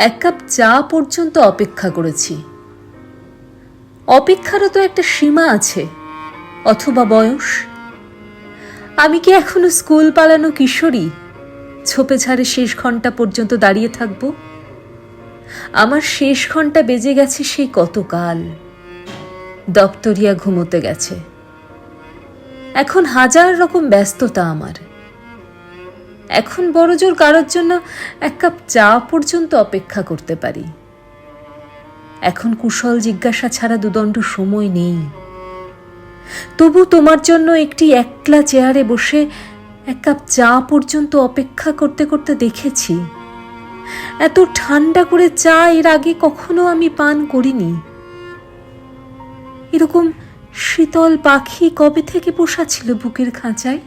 এক কাপ চা পর্যন্ত অপেক্ষা করেছি। অপেক্ষারও তো একটা সীমা আছে, অথবা বয়স। আমি কি এখনও স্কুল পালানো কিশোরী? ছোপে ছাড়ে শেষ ঘণ্টা পর্যন্ত দাঁড়িয়ে থাকব? আমার শেষ ঘণ্টা বেজে গেছে সেই কতকাল? দপ্তরিয়া ঘুমোতে গেছে। এখন হাজার রকম ব্যস্ততা আমার। এখন বড়জোর কারোর জন্য এক কাপ চা পর্যন্ত অপেক্ষা করতে পারি। এখন কুশল জিজ্ঞাসা ছাড়া দুদণ্ড সময় নেই। তবু তোমার জন্য একটি একলা চেয়ারে বসে এক কাপ চা পর্যন্ত অপেক্ষা করতে করতে দেখেছি। এত ঠান্ডা করে চা এর আগে কখনো আমি পান করিনি। এরকম শীতল পাখি কবে থেকে পোষা ছিল বুকের খাঁচায়?